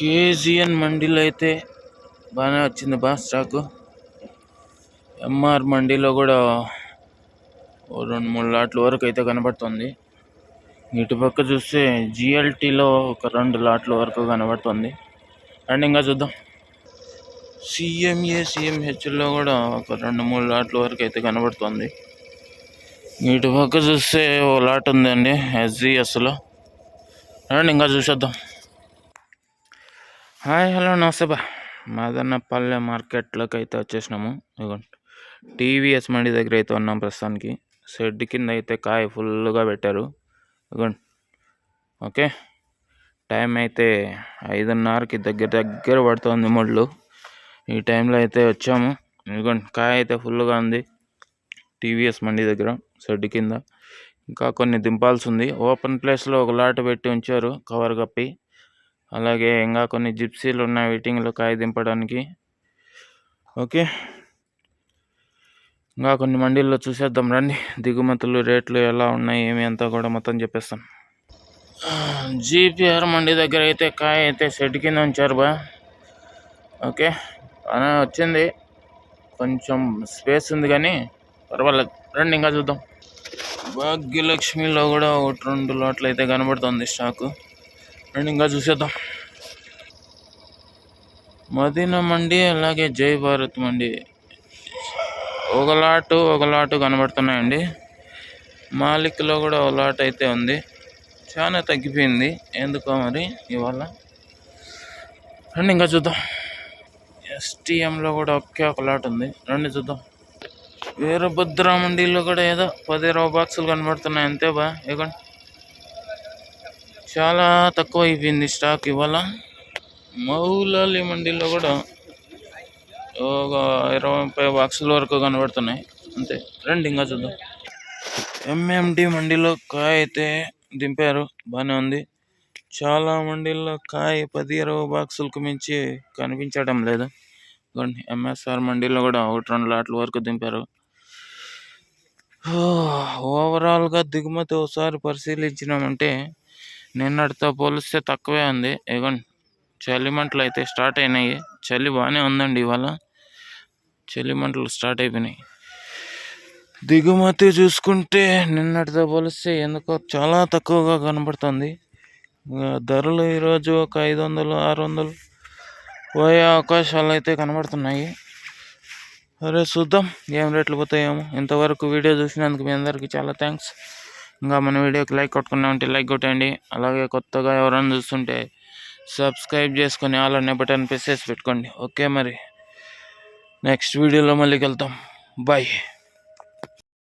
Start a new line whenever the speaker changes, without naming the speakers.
KGN మండీలో అయితే బాగానే వచ్చింది బా స్టాకు. ఎంఆర్ మండీలో కూడా ఓ రెండు మూడు లాట్ల వరకు అయితే కనబడుతుంది. ఇటు పక్క చూస్తే జిఎల్టీలో ఒక రెండు లాట్ల వరకు కనబడుతుంది. అండ్ ఇంకా చూద్దాం. సిఎంఏ సిఎంహెచ్లో కూడా ఒక రెండు మూడు లాట్ల వరకు అయితే కనబడుతుంది. ఇటు పక్క చూస్తే ఓ లాట్ ఉందండి ఎస్జిఎస్లో. అండ్ ఇంకా చూసేద్దాం. హాయ్ హలో నమస్తే మదన్నపల్లె మార్కెట్లోకి అయితే వచ్చేసినాము. ఇదిగోండి టీవీఎస్ మండి దగ్గర అయితే ఉన్నాం ప్రస్తుతానికి. షెడ్ కింద అయితే కాయ ఫుల్గా పెట్టారు. ఇదిగోండి ఓకే. టైం అయితే ఐదున్నరకి దగ్గర దగ్గర పడుతుంది ముళ్ళు. ఈ టైంలో అయితే వచ్చాము. ఇదిగోండి కాయ అయితే ఫుల్గా ఉంది. టీవీఎస్ మండి దగ్గర షెడ్ కింద. ఇంకా కొన్ని దింపాల్సి ఉంది ఓపెన్ ప్లేస్లో ఒక లాట్ పెట్టి ఉంచారు కవర్ కప్పి. అలాగే ఇంకా కొన్ని జిప్సీలు ఉన్నాయి వెయిటింగ్లో కాయ దింపడానికి. ఓకే. ఇంకా కొన్ని మండీల్లో చూసేద్దాం రండి. దిగుమతులు రేట్లు ఎలా ఉన్నాయి ఏమి అంతా కూడా మొత్తం చెప్పేస్తాం. జీపీఆర్ మండి దగ్గర అయితే కాయ అయితే షెడ్ కింద ఉంచారు బా. ఓకే. అలా వచ్చింది. కొంచెం స్పేస్ ఉంది కానీ పర్వాలేదు. రండి ఇంకా చూద్దాం. భాగ్యలక్ష్మిలో కూడా ఒకటి రెండు లోట్లు అయితే కనబడుతుంది స్టాకు. రండి ఇంకా చూసేద్దాం మదీనా మండి అలాగే జై భారత్ మండి ఒక లాటు ఒక లాటు కనబడుతున్నాయండి. మాలిక్లో కూడా ఒక లాట్ అయితే ఉంది. చాలా తగ్గిపోయింది. ఎందుకో మరి ఇవాళ? రండి ఇంకా చూద్దాం ఎస్టీఎంలో కూడా ఒకే ఒక లాట్ ఉంది. రండి చూద్దాం వీరభద్ర మండీలో కూడా ఏదో పది ఇరవై బాక్సులు కనబడుతున్నాయి. అంతే బా ఇవ్వండి చాలా తక్కువ అయిపోయింది స్టాక్ ఇవాళ. మౌలాలి మండీలో కూడా ఒక ఇరవై ముప్పై బాక్సుల వరకు కనబడుతున్నాయి. అంతే రండి ఇంకా చూద్దాం. ఎంఎండి మండీలో కాయ అయితే దింపారు బాగానే ఉంది. చాలా మండీల్లో కాయ పది ఇరవై బాక్సులకు మించి కనిపించడం లేదు. ఎంఎస్ఆర్ మండీలో కూడా ఒకటి రెండు లాట్ల వరకు దింపారు. ఓవరాల్గా దిగుమతి ఒకసారి పరిశీలించినామంటే నిన్నటితో పోలిస్తే తక్కువే ఉంది. ఇగోండి చలిమంటలు అయితే స్టార్ట్ అయినాయి. చలి బాగానే ఉందండి ఇవాళ. చలిమంటలు స్టార్ట్ అయిపోయినాయి. దిగుమతి చూసుకుంటే నిన్నటితో పోలిస్తే ఎందుకో చాలా తక్కువగా కనబడుతుంది. ధరలు ఈరోజు ఒక ఐదు వందలు ఆరు వందలు పోయే అవకాశాలు అయితే కనబడుతున్నాయి. అరే చూద్దాం ఏం రేట్లు పోతాయేమో. ఇంతవరకు వీడియో చూసినందుకు మీ అందరికీ చాలా థ్యాంక్స్ ఇంకా మన వీడియోకి లైక్ కొట్టుకున్నామంటే లైక్ కొట్టండి. అలాగే కొత్తగా ఎవరైనా చూస్తుంటే సబ్స్క్రైబ్ చేసుకొని ఆల్ అనే బటన్ ప్రెస్ చేసి పెట్టుకోండి. ఓకే మరి? నెక్స్ట్ వీడియోలో మళ్ళీ వెళ్తాం బాయ్.